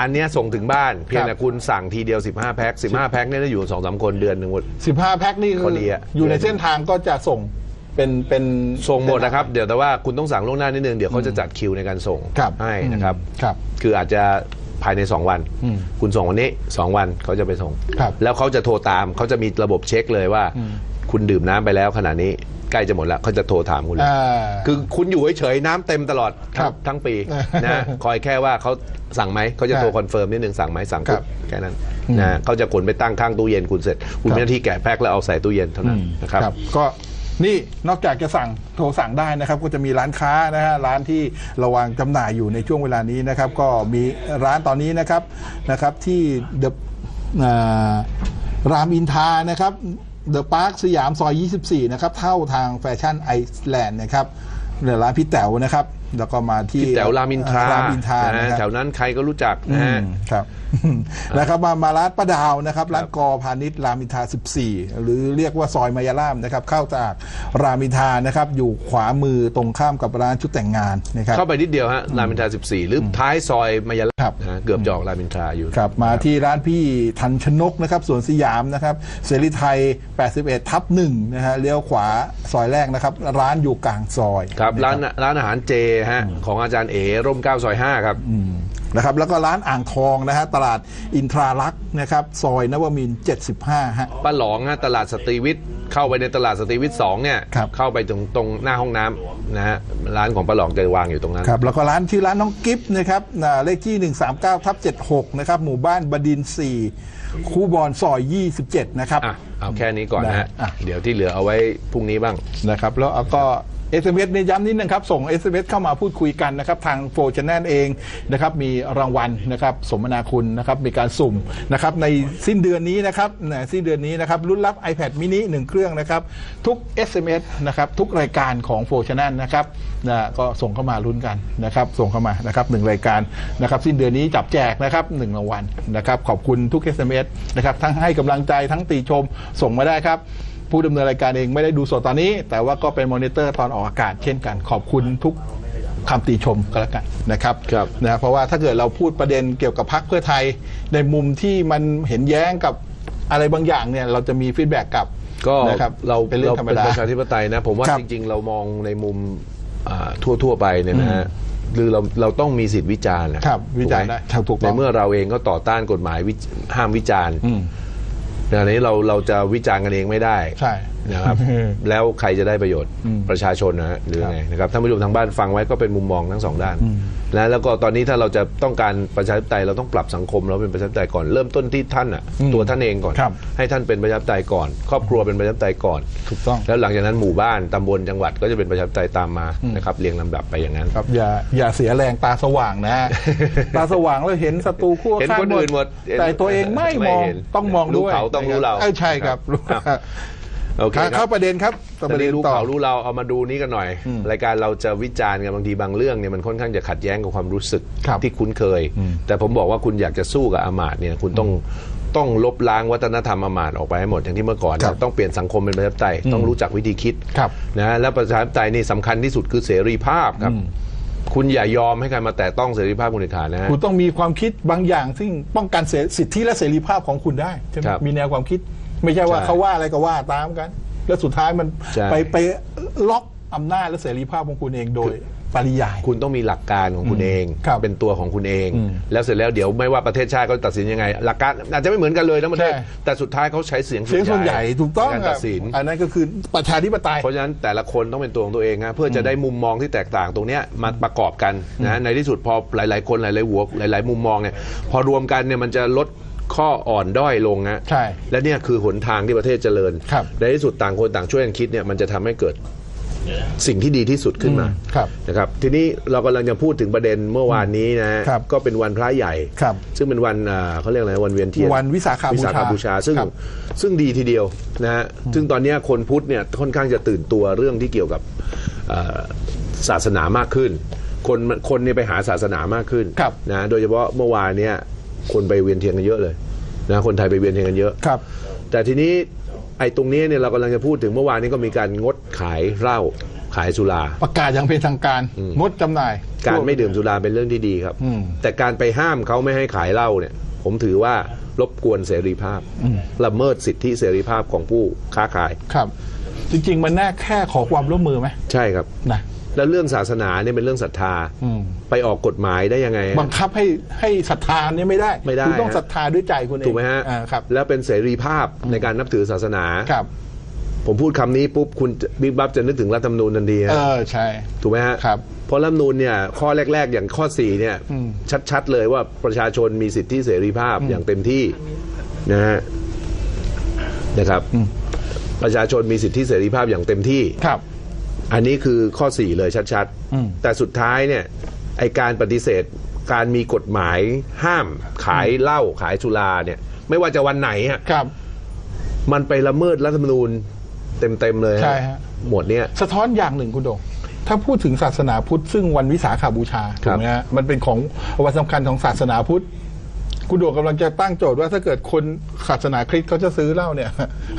อันเนี้ยส่งถึงบ้านเพียงครับแต่คุณสั่งทีเดียว 15 แพ็ค15 แพ็คเนี่ยจะอยู่สองสามคนเดือนหนึ่งหมด 15 แพ็คนี่พคืออดีอะ อยู่ในเส้นทางก็จะส่งเป็นเป็น ส่งหมดนะครับ เดี๋ยวแต่ว่าคุณต้องสั่งล่วงหน้านิดนึง เดี๋ยวเขาจะจัดคิวในการส่งครับ ให้นะครับ ครับ คืออาจจะภายใน 2 วัน อืมคุณส่งวันนี้ 2 วันเขาจะไปส่ง ครับแล้วเขาจะโทรตามเขาจะมีระบบเช็คเลยว่า คุณดื่มน้ำไปแล้วขณะนี้ ใกล้จะหมดแล้วเขาจะโทรถามคุณเลยอ่าคือคุณอยู่เฉยๆน้ำเต็มตลอดครับทั้งปีเออนะคอยแค่ว่าเขาสั่งไหมเขาจะโทครรับคอนเฟิร์มนิดนึงสั่งไหมสั่งครัปุ๊บบแค่นั้นนะเขาจะขนไปตั้งข้างตู้เย็นคุณเสร็จ คุณครับ มีหน้าที่แกะแพ็คแล้วเอาใส่ตู้เย็นเท่านั้นนะครับก็นี่นอกจากจะสั่งโทรสั่งได้นะครับ ก็จะมีร้านค้านะฮะร้านที่ระวางจำหน่ายอยู่ในช่วงเวลานี้นะครับ ก็มีร้านตอนนี้นะครับนะครับที่เดอะรามอินทรานะครับ เดอะพาร์คสยามซอย 24 นะครับ เท่าทางแฟชั่นไอซ์แลนด์นะครับเนี่ยร้านพี่แต๋วนะครับแล้วก็มาที่พี่แถวรามอินทรารามอินทรานะนะครับแถวนั้นใครก็รู้จักนะฮะ อืมครับ นะครับมามาร้านป้าดาวนะครับ ร้านกอพาณิชย์รามอินทรา14 หรือเรียกว่าซอยมายาล่ามนะครับ เข้าจากรามอินทรานะครับ อยู่ขวามือตรงข้ามกับร้านชุดแต่งงานนะครับ เข้าไปนิดเดียวฮะรามอินทรา14 หรือท้ายซอยมายาลาครับ นะฮะเกือบจะออกรามอินทราอยู่ ครับมาที่ร้านพี่ทันชนกนะครับสวนสยามนะครับเสรีไทย 81 ทับหนึ่งนะฮะเลี้ยวขวาซอยแรกนะครับ ร้านอยู่กลางซอยครับนะร้านร้านอาหารเจฮะของอาจารย์เอร่มเก้าซอย5ครับนะครับแล้วก็ร้านอ่างทองนะฮะตลาดอินทราลักษณ์นะครับซอยนวมินทร์75 ฮะป้าหลองฮะตลาดสตรีวิทย์เข้าไปในตลาดสตรีวิทย์สองเนี่ยครับเข้าไปตรงตรงหน้าห้องน้ำนะฮะร้านของป้าหลองจะวางอยู่ตรงนั้นครับแล้วก็ร้านชื่อร้านน้องกิฟต์นะครับอ่าเลขที่ 139ทับ76 นะครับ หมู่บ้านบดินทร์4คูบอนซอย 27 นะครับอะเอาแค่นี้ก่อนนะฮะอะเดี๋ยวที่เหลือเอาไว้พรุ่งนี้บ้างนะครับ แล้วก็ SMS ในย้ำนิดนึงครับ ส่ง SMS เข้ามาพูดคุยกันนะครับ ทางโฟร์ชแนลเองนะครับ มีรางวัลนะครับ สมนาคุณนะครับ มีการสุ่มนะครับ ในสิ้นเดือนนี้นะครับนะสิ้นเดือนนี้นะครับ รุ่นรับ iPad mini 1เครื่องนะครับ ทุก SMS นะครับ ทุกรายการของโฟร์ชแนลนะครับนะก็ส่งเข้ามาลุ้นกันนะครับ ส่งเข้ามานะครับหนึ่งรายการนะครับ สิ้นเดือนนี้จับแจกนะครับหนึ่งรางวัลนะครับ ขอบคุณทุก SMS นะครับ ทั้งให้กำลังใจทั้งติชมส่งมาได้ครับ ผู้ดำเนินรายการเองไม่ได้ดูสดตอนนี้ แต่ว่าก็เป็นมอนิเตอร์ตอนออกอากาศเช่นกันขอบคุณทุกคำติชมก็แล้วกันนะครับครับนะเพราะว่าถ้าเกิดเราพูดประเด็นเกี่ยวกับพรรคเพื่อไทย ในมุมที่มันเห็นแย้งกับอะไรบางอย่างเนี่ยเราจะมีฟีดแบ็กกลับก็นะครับเราเป็นเรื่องธรรมดาประชาธิปไตยนะ ผมว่าครับจริง ๆ เรามองในมุมอ่าทั่ว ๆ ไปเนี่ยนะฮะหรือเราเราต้องมีสิทธิวิจารณ์นะครับวิจารณ์ถูกหมได้ครับถูกในต้องเมื่อเราเองก็ต่อต้านกฎหมายวิจห้ามวิจารณ์ อืมอันนี้เราเราจะวิจารณ์กันเองไม่ได้ ใช่ นะครับ แล้วใครจะได้ประโยชน์อืมประชาชนนะฮะหรือไงนะครับท่านผู้ชมทางบ้านฟังไว้ก็เป็นมุมมองทั้งสองด้านนะแล้วก็ตอนนี้ถ้าเราจะต้องการประชาธิปไตยเราต้องปรับสังคมเราเป็นประชาธิปไตยก่อนเริ่มต้นที่ท่านอะอืมตัวท่านเองก่อนครับให้ท่านเป็นประชาธิปไตยก่อน ครอบครัวเป็นประชาธิปไตยก่อนถูกต้องแล้วหลังจากนั้นหมู่บ้านตำบลจังหวัดก็จะเป็นประชาธิปไตยตามมานะครับเรียงลำดับไปอย่างนั้นครับอย่าอย่าเสียแรงตาสว่างนะ ตาสว่างแล้วเห็นศัตรูคู่เห็นข้างคนอื่นหมดเห็นแต่ตัวเองไม่ไม่มองเห็นต้องมองรู้ด้วยเขาต้องรู้เราออใช่ครับรู้ครับ โอเคเข้าครัเข้าบประเด็นครับตอนประเด็นี้นรู้ต่อเขารู้เราเอามาดูนี้กันหน่อย อืมรายการเราจะวิจารณ์กันบางทีบางเรื่องเนี่ยมันค่อนข้างจะขัดแย้งกับความรู้สึกครับที่คุ้นเคย อืม แต่ผมบอกว่าคุณอยากจะสู้กับอามาตย์เนี่ยคุณต้องต้องลบล้างวัฒนธรรมอามาตย์ออกไปให้หมดอย่างที่เมื่อก่อนครับต้องเปลี่ยนสังคมเป็นประชาธิปไตยต้องรู้จักวิธีคิดครับนะแล้วประชาธิปไตยนี่สำคัญที่สุดคือเสรีภาพครับ อืม คุณอย่ายอมให้ใครมาแตะต้องเสรีภาพคุณเด็ดขาดนะฮะ คุณต้องมีความคิดบางอย่าง ซึ่งป้องกันเสสิทธิและเสรีภาพของคุณได้ใช่ไหมครับ มีแนวความคิด ไม่ใช่ว่าใช่เขาว่าอะไรก็ว่าตามกัน แล้วสุดท้ายมันใช่ ไปไปล็อกอำนาจและเสรีภาพของคุณเองโดยปริยาย คุณต้องมีหลักการของคุณเอง ครับเป็นตัวของคุณเองอืมแล้วเสร็จแล้วเดี๋ยวไม่ว่าประเทศชาติเขาตัดสินยังไง หลักการอาจจะไม่เหมือนกันเลยทั้งประเทศ ใช่ แต่สุดท้ายเขาใช้เสียงเสียงส่วนใหญ่ถูกต้องในการครัตับดสิน อันนั้นก็คือประชาธิปไตย เพราะฉะนั้นแต่ละคนต้องเป็นตัวของตัวเองนะเพื่อจะได้มุมมองที่แตกต่างตรงเนี้ยมาประกอบกันนะในที่สุดพอหลาย ๆ คนหลาย ๆ หัวหลาย ๆ มุมมองเนี่ยพอรวมกันเนี่ยมันจะลด ข้ออ่อนด้อยลงนะใช่ และเนี่ยคือหนทางที่ประเทศเจริญ ครับ ในที่สุดต่างคนต่างช่วยกันคิดเนี่ยมันจะทำให้เกิดสิ่งที่ดีที่สุดขึ้นมาอืมครับ นะครับทีนี้เรากำลังจะพูดถึงประเด็นเมื่อวานนี้นะครับก็เป็นวันพระใหญ่ ครับ ซึ่งเป็นวันอ่าเขาเรียกอะไรวันเวียนเทียนวันวิสาขบูชาวิสาขบูชา ซึ่งครับ ซึ่งดีทีเดียวนะฮะซึ่งตอนเนี้ยคนพุทธเนี่ยค่อนข้างจะตื่นตัวเรื่องที่เกี่ยวกับเอ่อศาสนามากขึ้น คนคนเนี่ยไปหาศาสนามากขึ้น ครับนะโดยเฉพาะเมื่อวานเนี่ย คนไปเวียนเทียนกันเยอะเลยนะคนไทยไปเวียนเทียนกันเยอะ ครับ แต่ทีนี้ไอ้ตรงนี้เนี่ยเรากำลังจะพูดถึงเมื่อวานนี้ก็มีการงดขายเหล้าขขายสุรา ประกาศอย่างเป็นทางการอืมงดจำหน่ายการไม่ดื่มสุราเป็นเรื่องที่ดีครับอืมแต่การไปห้ามเขาไม่ให้ขายเหล้าเนี่ย ผมถือว่ารบกวนเสรีภาพละเมิดสิทธิเสรีภาพของผู้ค้าขายครับ จริง ๆ มันแน่แค่ขอความร่วมมือไหมใช่ครับนะ แล้วเรื่องศาสนาเนี่ยเป็นเรื่องศรัทธาอืมไปออกกฎหมายได้ยังไงฮะบังคับให้ให้ศรัทธาเนี่ยไม่ได้ไม่ได้คุณต้องฮะศรัทธาด้วยใจคุณเองถูกไหมฮะอ่าครับแล้วเป็นเสรีภาพในการนับถือศาสนาครับ ผมพูดคำนี้ปุ๊บคุณบิ๊กบับจะนึกถึงรัฐธรรมนูญทันทีเอฮะอใช่ถูกไหมฮะครับเพราะรัฐธรรมนูญเนี่ยข้อแรก ๆ อย่างข้อ4เนี่ยอืมชัดๆเลยว่าประชาชนมีสิทธิเสรีภาพอย่างเต็มที่นะฮะนะครับ ประชาชนมีสิทธิเสรีภาพอย่างเต็มที่ครับ อันนี้คือข้อ 4 เลยชัดอืมๆแต่สุดท้ายเนี่ยไอการปฏิเสธการมีกฎหมายห้ามขายเหล้าขายสุราเนี่ย ไม่ว่าจะวันไหนฮะครับ มันไปละเมิดรัฐธรรมนูญเต็มๆเลยใช่ฮะหมวดเนี้ยสะท้อนอย่างหนึ่งคุณโดงถ้าพูดถึงศาสนาพุทธซึ่งวันวิสาขาบูชาครัถูบกไหมฮะมันเป็นของวันสำคัญของศาสนาพุทธ คุณโดงกำลังจะตั้งโจทย์ว่าถ้าเกิดคนศาสนาคริสต์เขาจะซื้อเหล้าเนี่ย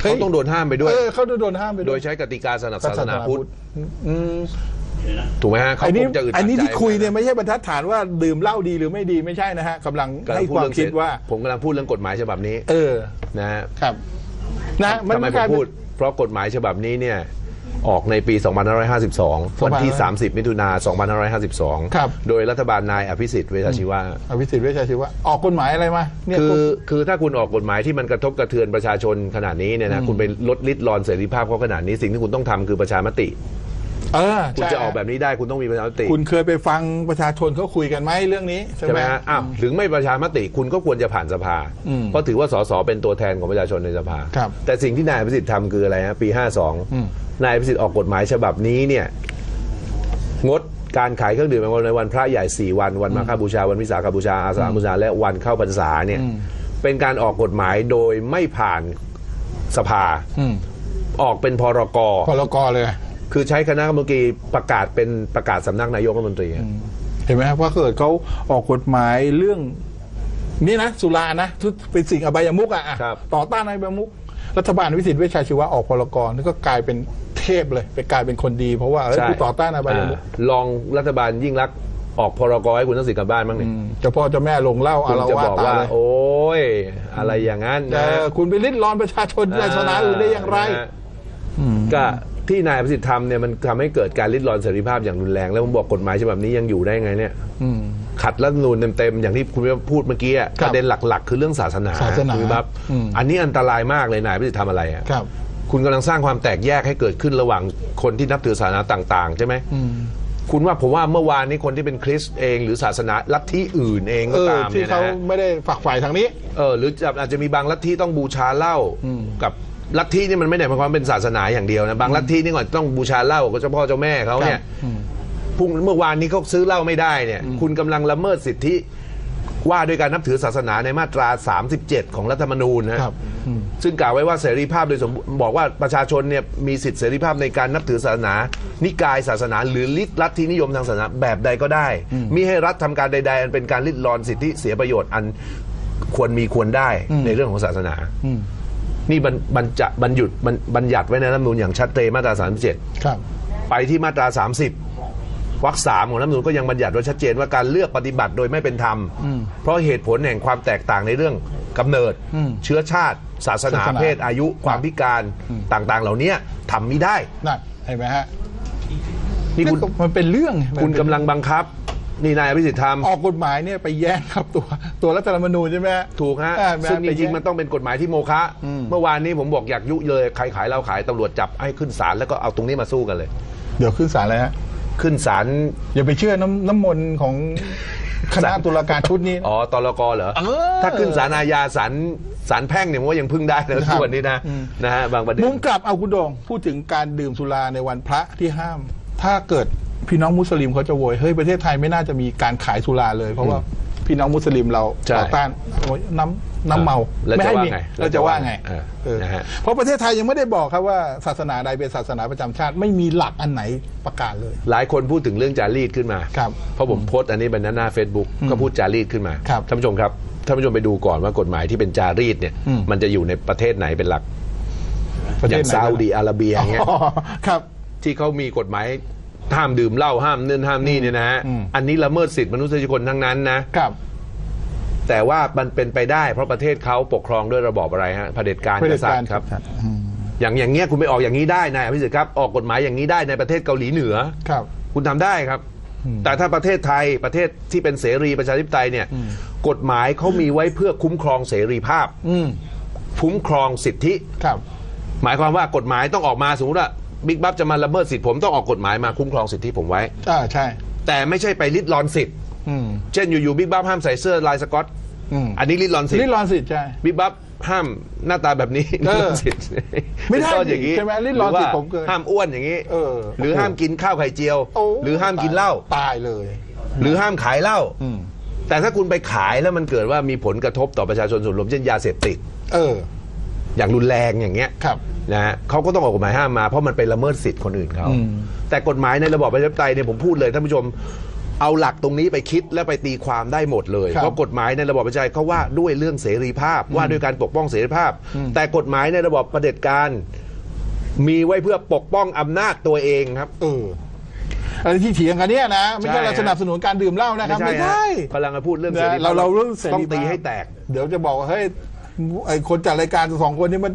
เขาต้องโดนห้ามไปด้วย เออเขาโดนห้ามไปโดด้วยยใช้กติกาสนับศาสนาพุทธอืม ถูกไหมฮะเขาอันคนี้งจะอึดอันนี้ใจที่คุยเนี่ยไม่ใช่บรรทัดฐานว่าดื่มเหล้าดีหรือไม่ดีไม่ใช่นะฮะกำลังกำลัให้งพูความเรื่องคิดว่า ผมกำลังพูดเรื่องกฎหมายฉบับนี้เออนะฮะ ครับ นะทำไมผมพูด เพราะกฎหมายฉบับนี้เนี่ย ออกในปี 2552 วันที่ 30 มิถุนา 2552 ครับ โดยรัฐบาลนายอภิสิทธิ์เวชชาชีวะ อภิสิทธิ์เวชชาชีวะออกกฎหมายอะไรมาเนี่ยคือพวกคือถ้าคุณออกกฎหมายที่มันกระทบกระเทือนประชาชนขนาดนี้เนี่ยนะคุณไปลดลิดรอนเสรีภาพเขาขนาดนี้สิ่งที่คุณต้องทำคือประชามติ เออคุณใช่จะออกแบบนี้ได้คุณต้องมีประชามติ คุณเคยไปฟังประชาชนเขาคุยกันไหมเรื่องนี้ใช่ใช่ไหไหมมฮะอ้าวถึงไม่ประชามติคุณก็ควรจะผ่านสภาอืมเพราะถือว่าสสเป็นตัวแทนของประชาชนในสภาครับแต่สิ่งที่นายอภิสิทธิ์ทำคืออะไรฮะปีอืม52 นายอภิสิทธิ์ออกกฎหมายฉบับนี้เนี่ยงดการขายเครื่องดื่มแอลกอฮอล์ในวันพระใหญ่ 4 วัน วันมาฆบูชา วันวิสาขบูชา อาสาฬหบูชา และวันเข้าพรรษาเนี่ยเป็นการออกกฎหมายโดยไม่ผ่านสภาอืมออกเป็นพรกพลกเลย คือใช้คณะกรรมการประกาศเป็นประกาศสำนักนายกรัฐมนตรีเห็นไหมครับว่าเกิดเขาออกกฎหมายเรื่อง นี่นะสุรานะทุกเป็นสิ่งอบายมุกอะอะครับ ต่อต้านอบายมุกรัฐบาลวิสิทธิ์เวชชาชีวะออกพลกรนี่ก็กลายเป็นเทพเลยไปกลายเป็นคนดีเพราะว่าเอ้ยกูต่อต้านอบายมุก อ่าลองรัฐบาลยิ่งรักษณ์ออกพรกให้คุณทักษิณกลับบ้านบ้างเนี่ยอืมเจ้าพ่อเจ้าแม่ลงเหล่าคุอาณละจะวาบอกตาว่า เลยโอ้ย อะไรอย่างนั้นแต่นะคุณไปริดรอนประชาชนศาสนาอื่นได้อย่างไรนะฮะก็ ที่นายประสิทธิ์ทำเนี่ยมันทำให้เกิดการริดรอนเสรีภาพอย่างรุนแรง แล้วผมบอกกฎหมายฉบับนี้ยังอยู่ได้ไงเนี่ยอืมขัดรัฐธรรมนูญเต็มๆอย่างที่คุณพูดเมื่อกี้อะคปรับระเด็นหลักๆ คือเรื่องศาสนาศาสนาคุณครับอืม อันนี้อันตรายมากเลยนายประสิทธิ์ทำอะไรอะ ครับ คุณกำลังสร้างความแตกแยกให้เกิดขึ้นระหว่างคนที่นับถือศาสนาต่างๆ ใช่ไหมอืมคุณว่าผมว่าเมื่อวานนี้คนที่เป็นคริสต์เองหรือศาสนาลัทธิอื่นเองเอก็อตามที่เนี่ยเขานะฮะไม่ได้ฝักฝ่ายทางนี้ เออหรือจะอาจจะมีบางลัทธิต้องบูชาเหล้ากับ ลัทธินี่มันไม่ได้หมายความเป็นศาสนาอย่างเดียวนะบางลัทธินี่ก่อนต้องบูชาเหล้ากับเจ้าพ่อเจ้าแม่เขาเนี่ยครับอืมพรุ่งเมื่อวานนี้เขาซื้อเหล้าไม่ได้เนี่ย คุณกำลังละเมิดสิทธิว่าด้วยการนับถือศาสนาในมาตรา 37 ของรัฐธรรมนูญนะครับอืมซึ่งกล่าวไว้ว่าเสรีภาพโดยสมบูรณ์บอกว่าประชาชนเนี่ยมีสิทธิเสรีภาพในการนับถือศาสนา นิกายศาสนา หรือลิลัทธินิยมทางศาสนาแบบใดก็ได้ มิให้รัฐทำการใดๆอันเป็นการลิดรอนสิทธิเสียประโยชน์อันควรมีควรได้ในเรื่องของศาสนาอืม นี่บรรบรรจะบรรยุดบรรบัญญัติไว้ในรัฐธรรมนูญอย่างชัดเจนมาตรา37ครับไปที่มาตรา 30วรรคสามของรัฐธรรมนูญก็ยังบัญญัติไว้ชัดเจนว่าการเลือกปฏิบัติโดยไม่เป็นธรรม เพราะเหตุผลแห่งความแตกต่างในเรื่องกำเนิด อืมเชื้อชาติ ศาสนาศาสนาเพศอายุความพิการต่างๆ เหล่านี้ทำไม่ได้นั่นเห็นไหมฮะนี่คุณก็มันเป็นเรื่องมันคุณเป็น กำลังบังคับ นี่นายอภิสิทธิ์ทออกกฎหมายเนี่ยไปแย่งครับตัวตัวรัฐธรรมนูญใช่ไหมฮะำถูกฮะอ่าซึ่งไปจแย่ริงๆมันต้องเป็นกฎหมายที่โมฆะอืมเมื่อวานนี้ผมบอกอยากยุเลยใครขายเหล้าขายตำรวจจับให้ขึ้นศาลแล้วก็เอาตรงนี้มาสู้กันเลย เดี๋ยวขึ้นศาลเลยฮะขึ้นศาลอย่าไปเชื่อน้ำน้ำมนต์ของคณะตุลาการชุดนี้ อ๋อตลกเหรอเออถ้าขึ้นศาลอาญาศาลศาลแพ่งเนี่ยผมว่ายังพึ่งได้นะทุกวันนี้นะอืมนะฮะบางประเด็นมุมกลับเอาคุณโดงพูดถึงการดื่มสุราในวันพระที่ห้าม ถ้าเกิด พี่น้องมุสลิมเขาจะโวยเฮ้ยประเทศไทยไม่น่าจะมีการขายสุราเลย เพราะว่าพี่น้องมุสลิมเราใช่ต่อต้านโอ้ยน้ำน้ำเมาแล้วไม่จะให้ว่ามีไงเราจะว่าไงเออเออนะฮะ เพราะประเทศไทยยังไม่ได้บอกครับว่าศาสนาใดเป็นศาสนาประจำชาติ ไม่มีหลักอันไหนประกาศเลย หลายคนพูดถึงเรื่องจารีตขึ้นมาครับเพราะผมโพสต์อันนี้เป็นหน้าเฟซบุ๊กก็พูดจารีตขึ้นมาครับท่านผู้ชมครับท่านผู้ชมไปดูก่อนว่ากฎหมายที่เป็นจารีตเนี่ย อืม มันจะอยู่ในประเทศไหนเป็นหลักประอเทศย่างไหนซาอุดีอาระเบียอย่างเงี้ย อ๋อครับ ที่เขามีกฎหมาย ห้ามดื่มเหล้าห้ามนั่นห้ามนี่เนี่ยนะฮะอืม อันนี้ละเมิดสิทธิมนุษยชนทั้งนั้นนะ ครับ แต่ว่ามันเป็นไปได้เพราะประเทศเขาปกครองด้วยระบอบอะไรฮะเผด็จการเผด็กจษัตการริย์ครับอืมอย่างอย่างเงี้ยคุณไปออกอย่างนี้ได้นายอภิสิทธิ์ครับออกกฎหมายอย่างนี้ได้ในประเทศเกาหลีเหนือ ครับ คุณทำได้ครับ แต่ถ้าประเทศไทยประเทศที่เป็นเสรีประชาธิปไตยเนี่ยกฎหมายเขามีไว้เพื่อคุ้มครองเสรีภาพ อืมคุ้มครองสิทธิ ครับ หมายความว่ากฎหมายต้องออกมาสมมติว่า บิ๊กบัฟจะมาละเมิดสิทธิผมต้องออกกฎหมายมาคุ้มครองสิทธิผมไว้ อ่าใช่ แต่ไม่ใช่ไปลิดรอนสิทธิ์ อืม เช่นอยู่ๆบิ๊กบัฟห้ามใส่เสื้อลายสก๊อตอืมอันนี้ลิดรอนสิทนี่ธิ์รอนสิทธิ์ใช่ บิ๊กบัฟห้ามหน้าตาแบบนี้เออลิดรอนสิทธิ์ไม่ได้เป็นต้นอย่างนี้ใช่ไหมลิดรอนสิทธิ์หว่าผมเคยห้ามอ้วนอย่างนี้เออหรือห้ามกินข้าวไข่เจียวโอ้หรือห้ามกินเหล้าตายเลย หรือห้ามขายเหล้าอืม แต่ถ้าคุณไปขายแล้วมันเกิดว่ามีผลกระทบต่อประชาชนส่วนรวมเช่นยาเสพติด เออ อย่างรุนแรงอย่างเงี้ยครับนะฮะเขาก็ต้องออกกฎหมายห้ามมาเพราะมันไปละเมิดสิทธิ์คนอื่นเขาอืมแต่กฎหมายในระบอบประชาธิปไตยเนี่ยผมพูดเลยท่านผู้ชมเอาหลักตรงนี้ไปคิดและไปตีความได้หมดเลยครับเพราะกฎหมายในระบอบประชาธิปไตยเขาว่าด้วยเรื่องเสรีภาพว่าด้วยการปกป้องเสรีภาพ แต่กฎหมายในระบอบประเผด็จการมีไว้เพื่อปกป้องอำนาจตัวเองครับเอออะไรที่เถียงกันเนี่ยนะ ไม่ใช่ใช่เราสนับสนุนการดื่มเหล้านะครับ ไม่ฮะใช่กำลังจะพูดเรื่องเสนะรีภาพเราเราเรื่องเสรีต้องตีภาพให้แตก เดี๋ยวจะบอกว่าเฮ้ย ไอคนจัดรายการสองคนนี้มัน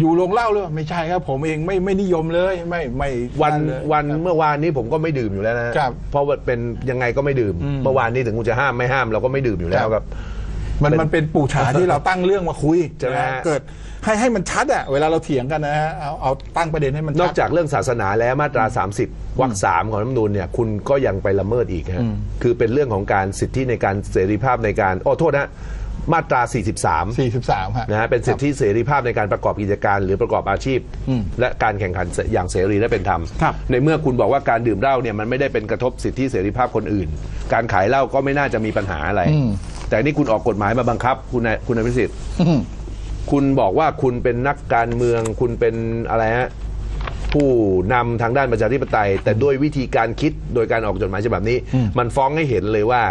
อยู่โรงเหล้าเลยไม่ใช่ครับ ผมเองไม่ไม่นิยมเลย ไม่ไม่วันเลยวันครับ เมื่อวานนี้ผมก็ไม่ดื่มอยู่แล้วนะครับ เพราะว่าเป็นยังไงก็ไม่ดื่ม เมื่อวานนี้ถึงคุณจะห้ามไม่ห้ามเราก็ไม่ดื่มอยู่แล้ครัวบครับ มันเป็นมันเป็นปูชาที่เราตั้งเรื่องมาคุยใช่ไหมนะฮะ เกิดให้ให้มันชัดอะเวลาเราเถียงกันนะฮะเอาเอาตั้งประเด็นให้มันชัด นอกจากเรื่องศาสนาแล้วมาตรา 30วรรคสามของรัฐธรรมนูญเนี่ยคุณก็ยังไปละเมิดอีกฮะคือเป็นเรื่องของการสิทธิในการเสรีภาพในการโอ้โทษนะ มาตรา 43 43ฮะ นะฮะเป็นสิทธิเสรีภาพในการประกอบกิจการ หรือประกอบอาชีพ อืมและการแข่งขันอย่างเสรีและเป็นธรรม ครับ ในเมื่อคุณบอกว่าการดื่มเหล้าเนี่ยมันไม่ได้เป็นกระทบสิทธิเสรีภาพคนอื่น การขายเหล้าก็ไม่น่าจะมีปัญหาอะไร อืม แต่นี่คุณออกกฎหมายมาบังคับ คุณนายคุณอภิสิทธิ์ อืม คุณบอกว่าคุณเป็นนักการเมือง คุณเป็นอะไรฮะ ผู้นำทางด้านประชาธิปไตย แต่ด้วยวิธีการคิดโดยการออกจดหมายฉบับนี้ มันฟ้องให้เห็นเลยว่า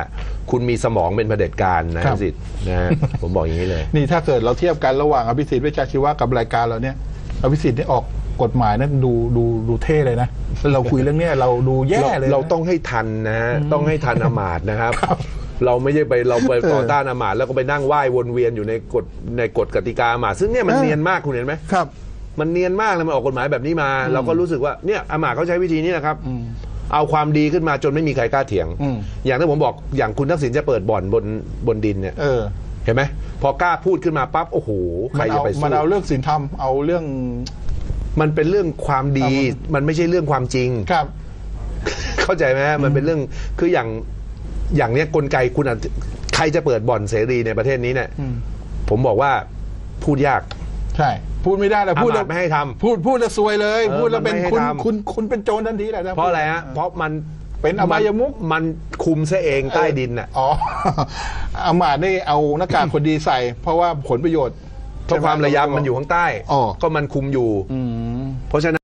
คุณมีสมองเป็นเผด็จการนะครับสิทธิ์นะฮะผมบอกอย่างนี้เลย นี่ถ้าเกิดเราเทียบกันระหว่างอภิสิทธิ์เวชชาชีวะกับรายการเราเนี่ยอภิสิทธิ์นี่ออกกฎหมายนั้นดูดูดูเท่เลยนะแล้วเราคุยเรื่องเนี้ยเราดูแย่เราเลยนะเราต้องให้ทันนะฮะต้องให้ทันอมาตย์นะครับครับเราไม่ใช่ไปเราไปเออต่อต้านอมาตย์แล้วก็ไปนั่งไหว้วนเวียนอยู่ในกฎในกฎกติกาอมาตย์ซึ่งเนี่ยมันเออเนียนมากคุณเห็นไหมครับ มันเนียนมากเลยมันออกกฎหมายแบบนี้มา เราก็รู้สึกว่าเนี่ยอามาตย์เขาใช้วิธีนี้นะครับเอาความดีขึ้นมาจนไม่มีใครกล้าเถียงอืมอย่างที่ผมบอกอย่างคุณทักษิณจะเปิดบ่อนบนบนดินเนี่ยเออเห็นไหมพอกล้าพูดขึ้นมาปั๊บโอ้โหใครมันจะเอาไปมันสู้เอาเรื่องศีลธรรมเอาเรื่อง มันเป็นเรื่องความดี มันไม่ใช่เรื่องความจริงครับ เข้าใจไหมฮะมันเป็นเรื่องคืออย่างอย่างเนี้ยกลไกคุณอาจใครจะเปิดบ่อนเสรีในประเทศนี้เนี่ยอืมผมบอกว่าพูดยาก ใช่ พูดไม่ได้แล้วอาพูดมาแล้ตวย์ไม่ให้ทำ พูดพูดแล้วซวยเลย เออพูดแล้วเป็นมันไม่ให้คุณทำ คุณคุณเป็นโจรทันทีแหละถ้เพราะอะไรฮะเพราะมันเป็นอบายมุกมันคุมซะเองใต้ดินน่ะ อ๋อ อามาตย์นี่เอาหน้ากากคนดีใส่ เพราะว่าผลประโยชน์ เพราะความระยำมันอยู่ข้างใต้ อ๋อ ก็มันคุมอยู่ อืม เพราะฉะนั้น